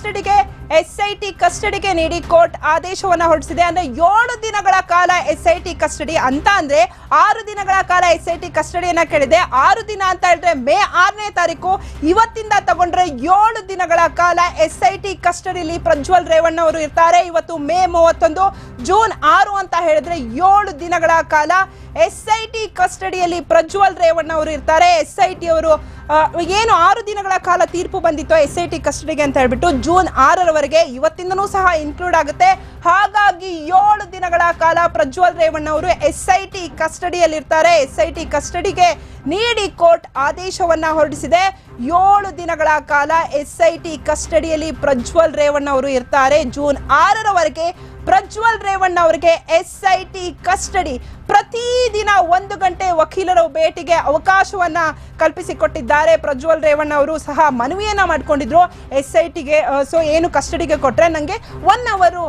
ಕಸ್ಟಡಿಗೆ ಎಸ್ಐಟಿ ಕಸ್ಟಡಿಗೆ ನೀಡಿ ಕೋರ್ಟ್ ಆದೇಶವನ್ನು ಹೊರಡಿಸಿದೆ. ಅಂದ್ರೆ ಏಳು ದಿನಗಳ ಕಾಲ ಎಸ್ಐಟಿ ಕಸ್ಟಡಿ ಅಂತ ಅಂದ್ರೆ ಆರು ದಿನಗಳ ಕಾಲ ಎಸ್ಐಟಿ ಕಸ್ಟಡಿಯನ್ನ ಕೇಳಿದೆ. ಆರು ದಿನ ಅಂತ ಹೇಳಿದ್ರೆ ಮೇ ಆರನೇ ತಾರೀಕು ಇವತ್ತಿಂದ ತಗೊಂಡ್ರೆ ಏಳು ದಿನಗಳ ಕಾಲ ಎಸ್ಐಟಿ ಕಸ್ಟಡಿಯಲ್ಲಿ ಪ್ರಜ್ವಲ್ ರೇವಣ್ಣ ಅವರು ಇರ್ತಾರೆ. ಇವತ್ತು ಮೇ ಮೂವತ್ತೊಂದು, ಜೂನ್ ಆರು ಅಂತ ಹೇಳಿದ್ರೆ ಏಳು ದಿನಗಳ ಕಾಲ ಎಸ್ಐಟಿ ಕಸ್ಟಡಿಯಲ್ಲಿ ಪ್ರಜ್ವಲ್ ರೇವಣ್ಣ ಅವರು ಇರ್ತಾರೆ. ಎಸ್ಐಟಿ ಅವರು ಏನು ಆರು ದಿನಗಳ ಕಾಲ ತೀರ್ಪು ಬಂದಿತ್ತು ಎಸ್ಐಟಿ ಕಸ್ಟಡಿಗೆ ಅಂತ ಹೇಳ್ಬಿಟ್ಟು ಜೂನ್ ಆರರವರೆಗೆ ಇವತ್ತಿಂದನೂ ಸಹ ಇನ್ಕ್ಲೂಡ್ ಆಗುತ್ತೆ. ಹಾಗಾಗಿ ಏಳು ದಿನಗಳ ಕಾಲ ಪ್ರಜ್ವಲ್ ರೇವಣ್ಣ ಅವರು ಎಸ್ ಐ ಟಿ ಕಸ್ಟಡಿಯಲ್ಲಿ ಇರ್ತಾರೆ ಎಸ್ ಐ ಟಿ ಕಸ್ಟಡಿಗೆ ನೀಡಿ ಕೋರ್ಟ್ ಆದೇಶವನ್ನ ಹೊರಡಿಸಿದೆ. ಏಳು ದಿನಗಳ ಕಾಲ ಎಸ್ ಐ ಟಿ ಕಸ್ಟಡಿಯಲ್ಲಿ ಪ್ರಜ್ವಲ್ ರೇವಣ್ಣ ಅವರು ಇರ್ತಾರೆ. ಜೂನ್ ಆರರವರೆಗೆ ಪ್ರಜ್ವಲ್ ರೇವಣ್ಣ ಅವರಿಗೆ ಎಸ್ ಐ ಟಿ ಕಸ್ಟಡಿ ಪ್ರತಿದಿನ ಒಂದು ಗಂಟೆ ವಕೀಲರ ಭೇಟಿಗೆ ಅವಕಾಶವನ್ನ ಕಲ್ಪಿಸಿಕೊಟ್ಟಿದ್ದಾರೆ. ಪ್ರಜ್ವಲ್ ರೇವಣ್ಣ ಅವರು ಸಹ ಮನವಿಯನ್ನ ಮಾಡ್ಕೊಂಡಿದ್ರು. ಎಸ್ ಐ ಟಿಗೆ ಸೊ ಏನು ಕಸ್ಟಡಿಗೆ ಕೊಟ್ಟರೆ ನನಗೆ ಒನ್ ಅವರು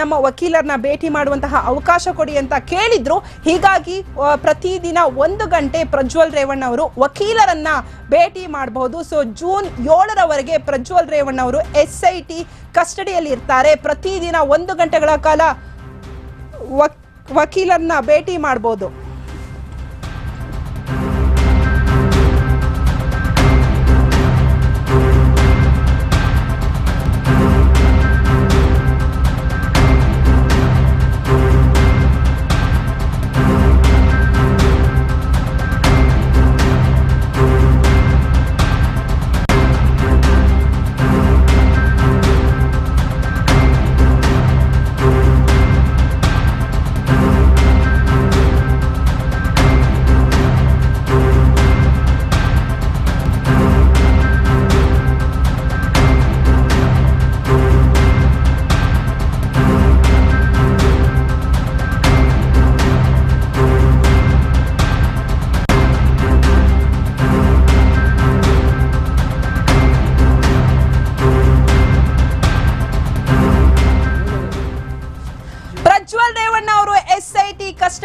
ನಮ್ಮ ವಕೀಲರನ್ನ ಭೇಟಿ ಮಾಡುವಂತಹ ಅವಕಾಶ ಕೊಡಿ ಅಂತ ಕೇಳಿದ್ರು. ಹೀಗಾಗಿ ಪ್ರತಿದಿನ ಒಂದು ಗಂಟೆ ಪ್ರಜ್ವಲ್ ರೇವಣ್ಣ ಅವರು ವಕೀಲರನ್ನ ಭೇಟಿ ಮಾಡಬಹುದು. ಸೊ ಜೂನ್ ಏಳರವರೆಗೆ ಪ್ರಜ್ವಲ್ ರೇವಣ್ಣ ಅವರು ಎಸ್ ಐ ಟಿ ಕಸ್ಟಡಿಯಲ್ಲಿ ಇರ್ತಾರೆ ಪ್ರತಿದಿನ ಒಂದು ಗಂಟೆಗಳ ಕಾಲ ವಕ್- ವಕೀಲರನ್ನ ಭೇಟಿ ಮಾಡಬಹುದು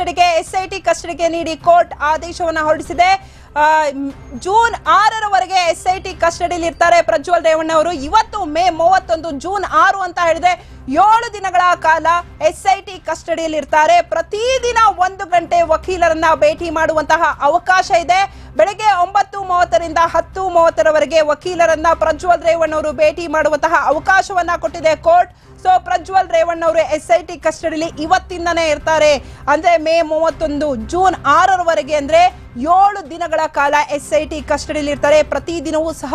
ಕಸ್ಟಡಿಗೆ ಎಸ್ಐಟಿ ಕಸ್ಟಡಿಗೆ ನೀಡಿ ಕೋರ್ಟ್ ಆದೇಶವನ್ನು ಹೊರಡಿಸಿದೆ. ಜೂನ್ ಆರರವರೆಗೆ ಎಸ್ಐಟಿ ಕಸ್ಟಡಿಯಲ್ಲಿ ಇರ್ತಾರೆ ಪ್ರಜ್ವಲ್ ರೇವಣ್ಣ ಅವರು. ಇವತ್ತು ಮೇ ಮೂವತ್ತೊಂದು, ಜೂನ್ ಆರು ಅಂತ ಹೇಳಿದೆ ಏಳು ದಿನಗಳ ಕಾಲ ಎಸ್ಐಟಿ ಕಸ್ಟಡಿಯಲ್ಲಿ ಇರ್ತಾರೆ. ಪ್ರತಿದಿನ ಒಂದು ಗಂಟೆ ವಕೀಲರನ್ನ ಭೇಟಿ ಮಾಡುವಂತಹ ಅವಕಾಶ ಇದೆ. ಬೆಳಗ್ಗೆ ಒಂಬತ್ತು ಮೂವತ್ತರಿಂದ ಹತ್ತು ಮೂವತ್ತರವರೆಗೆ ವಕೀಲರನ್ನ ಪ್ರಜ್ವಲ್ ರೇವಣ್ಣ ಅವರು ಭೇಟಿ ಮಾಡುವಂತಹ ಅವಕಾಶವನ್ನ ಕೊಟ್ಟಿದೆ ಕೋರ್ಟ್. ಸೊ ಪ್ರಜ್ವಲ್ ರೇವಣ್ಣ ಅವರು ಎಸ್ ಐ ಟಿ ಕಸ್ಟಡಿಲಿ ಇವತ್ತಿಂದನೇ ಇರ್ತಾರೆ. ಅಂದ್ರೆ ಮೇ ಮೂವತ್ತೊಂದು ಜೂನ್ ಆರರವರೆಗೆ ಅಂದ್ರೆ ಏಳು ದಿನಗಳ ಕಾಲ ಎಸ್ ಐ ಟಿ ಕಸ್ಟಡಿಲಿ ಇರ್ತಾರೆ. ಪ್ರತಿದಿನವೂ ಸಹ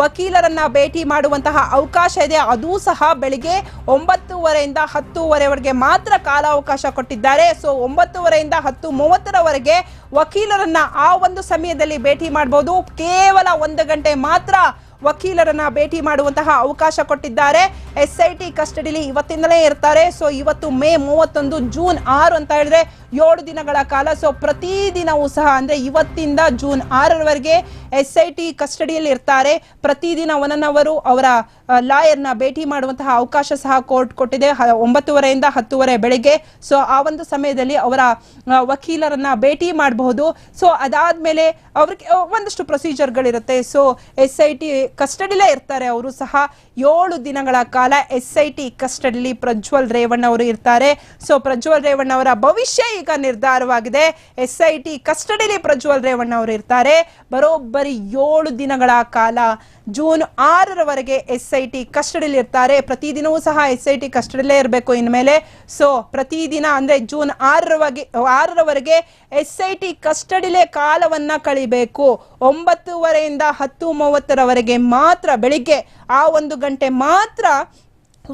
ವಕೀಲರನ್ನ ಭೇಟಿ ಮಾಡುವಂತಹ ಅವಕಾಶ ಇದೆ. ಅದೂ ಸಹ ಬೆಳಿಗ್ಗೆ ಒಂಬತ್ತುವರೆಯಿಂದ ಹತ್ತೂವರೆವರೆಗೆ ಮಾತ್ರ ಕಾಲಾವಕಾಶ ಕೊಟ್ಟಿದ್ದಾರೆ. ಸೊ ಒಂಬತ್ತುವರೆಯಿಂದ ಹತ್ತು ಮೂವತ್ತರವರೆಗೆ ವಕೀಲರನ್ನ ಆ ಒಂದು ಸಮಯದಲ್ಲಿ ಭೇಟಿ ಮಾಡಬಹುದು ಕೇವಲ ಒಂದು ಗಂಟೆ ಮಾತ್ರ ವಕೀಲರನ್ನ ಭೇಟಿ ಮಾಡುವಂತಹ ಅವಕಾಶ ಕೊಟ್ಟಿದ್ದಾರೆ. ಎಸ್ ಐ ಟಿ ಕಸ್ಟಡಿಲಿ ಇವತ್ತಿಂದಲೇ ಇರ್ತಾರೆ. ಸೊ ಇವತ್ತು ಮೇ ಮೂವತ್ತೊಂದು ಜೂನ್ ಆರು ಅಂತ ಹೇಳಿದ್ರೆ ಏಳು ದಿನಗಳ ಕಾಲ. ಸೊ ಪ್ರತಿದಿನವೂ ಸಹ ಅಂದ್ರೆ ಇವತ್ತಿಂದ ಜೂನ್ ಆರರವರೆಗೆ ಎಸ್ ಐ ಟಿ ಕಸ್ಟಡಿಯಲ್ಲಿ ಇರ್ತಾರೆ. ಪ್ರತಿದಿನ ಒನ್ ಅವರು ಅವರ ಲಾಯರ್ನ ಭೇಟಿ ಮಾಡುವಂತಹ ಅವಕಾಶ ಸಹ ಕೋರ್ಟ್ ಕೊಟ್ಟಿದೆ. ಒಂಬತ್ತುವರೆಯಿಂದ ಹತ್ತುವರೆ ಬೆಳಿಗ್ಗೆ. ಸೊ ಆ ಒಂದು ಸಮಯದಲ್ಲಿ ಅವರ ವಕೀಲರನ್ನ ಭೇಟಿ ಮಾಡಬಹುದು. ಸೊ ಅದಾದ್ಮೇಲೆ ಅವ್ರಿಗೆ ಒಂದಷ್ಟು ಪ್ರೊಸೀಜರ್ಗಳಿರುತ್ತೆ. ಸೊ ಎಸ್ ಐ ಟಿ ಕಸ್ಟಡಿಲೇ ಇರ್ತಾರೆ. ಅವರು ಸಹ ಏಳು ದಿನಗಳ ಕಾಲ ಎಸ್ ಐ ಟಿ ಕಸ್ಟಡಿಲಿ ಪ್ರಜ್ವಲ್ ರೇವಣ್ಣ ಅವರು ಇರ್ತಾರೆ. ಸೊ, ಪ್ರಜ್ವಲ್ ರೇವಣ್ಣ ಅವರ ಭವಿಷ್ಯ ಈಗ ನಿರ್ಧಾರವಾಗಿದೆ. ಎಸ್ ಐ ಟಿ ಕಸ್ಟಡಿಲಿ ಪ್ರಜ್ವಲ್ ರೇವಣ್ಣ ಅವರು ಇರ್ತಾರೆ. ಬರೋಬ್ಬರಿ ಏಳು ದಿನಗಳ ಕಾಲ ಜೂನ್ ಆರರವರೆಗೆ ಎಸ್ ಐ ಟಿ ಕಸ್ಟಡಿಲಿ ಇರ್ತಾರೆ. ಪ್ರತಿದಿನವೂ ಸಹ ಎಸ್ ಐ ಟಿ ಕಸ್ಟಡಿಲೇ ಇರಬೇಕು ಇನ್ಮೇಲೆ. ಸೊ, ಪ್ರತಿದಿನ ಅಂದ್ರೆ ಜೂನ್ ಆರರವರೆಗೆ ಆರರವರೆಗೆ ಎಸ್ ಐ ಟಿ ಕಸ್ಟಡಿಲೇ ಕಾಲವನ್ನ ಕಳಿಬೇಕು. ಒಂಬತ್ತುವರೆಯಿಂದ ಹತ್ತು ಮೂವತ್ತರವರೆಗೆ ಮಾತ್ರ ಬೆಳಿಗ್ಗೆ ಆ ಒಂದು ಗಂಟೆ ಮಾತ್ರ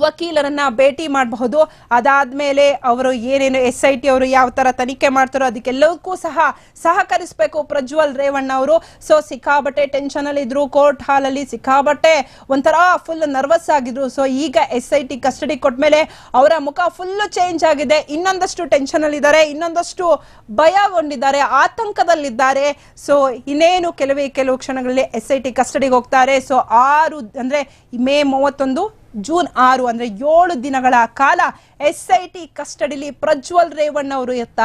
ವಕೀಲರನ್ನ ಭೇಟಿ ಮಾಡಬಹುದು. ಅದಾದ್ಮೇಲೆ ಅವರು ಏನೇನು ಎಸ್ ಐ ಟಿ ಅವರು ಯಾವ ತರ ತನಿಖೆ ಮಾಡ್ತಾರೋ ಅದಕ್ಕೆಲ್ಲವಕ್ಕೂ ಸಹ ಸಹಕರಿಸಬೇಕು ಪ್ರಜ್ವಲ್ ರೇವಣ್ಣ ಅವರು. ಸೊ ಸಿಕ್ಕಾಬಟ್ಟೆ ಟೆನ್ಷನ್ ಅಲ್ಲಿ ಇದ್ರು ಕೋರ್ಟ್ ಹಾಲ್ ಅಲ್ಲಿ ಸಿಕ್ಕಾಬಟ್ಟೆ ಒಂಥರ ಫುಲ್ ನರ್ವಸ್ ಆಗಿದ್ರು. ಸೊ ಈಗ ಎಸ್ ಐ ಟಿ ಕಸ್ಟಡಿ ಕೊಟ್ಮೇಲೆ ಅವರ ಮುಖ ಫುಲ್ ಚೇಂಜ್ ಆಗಿದೆ. ಇನ್ನೊಂದಷ್ಟು ಟೆನ್ಷನ್ ಅಲ್ಲಿ ಇದ್ದಾರೆ, ಇನ್ನೊಂದಷ್ಟು ಭಯಗೊಂಡಿದ್ದಾರೆ ಆತಂಕದಲ್ಲಿದ್ದಾರೆ. ಸೊ ಇನ್ನೇನು ಕೆಲವೇ, ಕೆಲವು ಕ್ಷಣಗಳಲ್ಲಿ ಎಸ್ ಐ ಟಿ ಕಸ್ಟಡಿಗೆ ಹೋಗ್ತಾರೆ. ಸೊ ಆರು ಅಂದ್ರೆ ಮೇ ಮೂವತ್ತೊಂದು ಜೂನ್ ಆರು ಅಂದ್ರೆ ಏಳು ದಿನಗಳ ಕಾಲ ಎಸ್ಐಟಿ ಕಸ್ಟಡಿಲಿ ಪ್ರಜ್ವಲ್ ರೇವಣ್ಣ ಅವರು ಇರ್ತಾರೆ